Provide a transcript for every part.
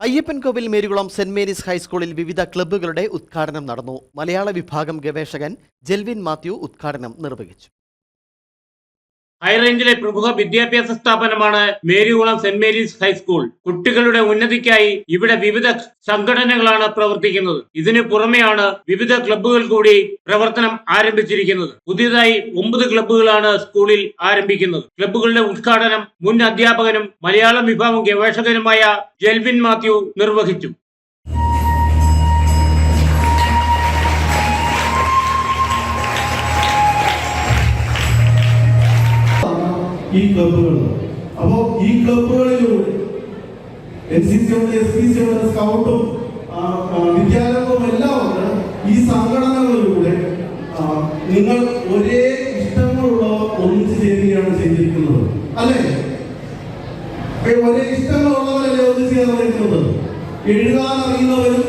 Ayyappancoil Marykulam saint Mary's ഹൈസ്കൂളിൽ വിവിധ ക്ലബ്ബുകളുടെ ഉദ്ഘാടനം നടന്നു. മലയാള വിഭാഗം ഗവേഷകൻ ജെൽവിൻ മാത്യു ഉദ്ഘാടനം നിർവഹിച്ചു. ഹൈറേഞ്ചിലെ പ്രമുഖ വിദ്യാഭ്യാസ സ്ഥാപനമാണ് മേരികുളം സെന്റ് മേരീസ് ഹൈസ്കൂൾ. കുട്ടികളുടെ ഉന്നതിക്കായി ഇവിടെ വിവിധ സംഘടനകളാണ് പ്രവർത്തിക്കുന്നത്. ഇതിനു പുറമെയാണ് വിവിധ ക്ലബ്ബുകൾ കൂടി പ്രവർത്തനം ആരംഭിച്ചിരിക്കുന്നത്. പുതിയതായി ഒമ്പത് ക്ലബ്ബുകളാണ് സ്കൂളിൽ ആരംഭിക്കുന്നത്. ക്ലബ്ബുകളുടെ ഉദ്ഘാടനം മുൻ അധ്യാപകനും മലയാളം വിഭാഗം ഗവേഷകനുമായ ജെൽവിൻ മാത്യു നിർവഹിച്ചു. ഈ ക്ലബ്ബുകൾ അപ്പോൾ ഈ ക്ലബുകളിലൂടെ എൻ സി സി ഉണ്ട് എസ് പി സ്കൗട്ടും വിദ്യാലയവും എല്ലാം ഈ സംഘടനകളിലൂടെ നിങ്ങൾ ഒരേ ഇഷ്ടങ്ങളുള്ളവർ ഒന്നിച്ച് ചേരുകയാണ് ചെയ്തിരിക്കുന്നത്. അല്ലേ? ഒരേ ഇഷ്ടങ്ങളുള്ളവരല്ലേ ഒന്നിച്ച് ചേർന്നിരിക്കുന്നത്? എഴുതാൻ അറിയുന്നവരും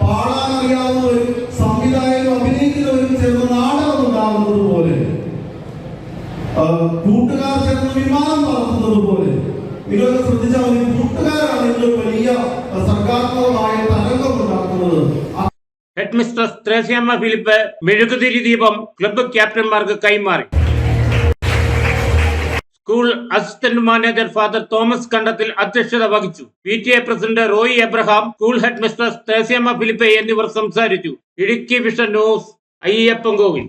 പാടാൻ അറിയാവുന്നവരും കൂട്ടുകാർ ചേർന്ന് വിമാനം പറത്തുന്നത് പോലെ. നിങ്ങളൊക്കെ ശ്രദ്ധിച്ചാൽ മതി കൂട്ടുകാരാണ് ഇതിൽ വലിയ സർഗാത്മകമായ തരംഗം ഉണ്ടാക്കുന്നത് ഹെഡ് മിസ്ട്രസ് ത്രേസ്യാമ്മ ഫിലിപ്പ് മെഴുകുതിരി ദീപം ക്ലബ്ബ് ക്യാപ്റ്റന്മാർക്ക് കൈമാറി. School assistant manager father Thomas Kandathil അധ്യക്ഷത വഹിച്ചു. P T A president Roy Abraham school headmistress Threasiamma Philip എന്നിവർ സംസാരിച്ചു. Idukki vision news Ayyappancoil.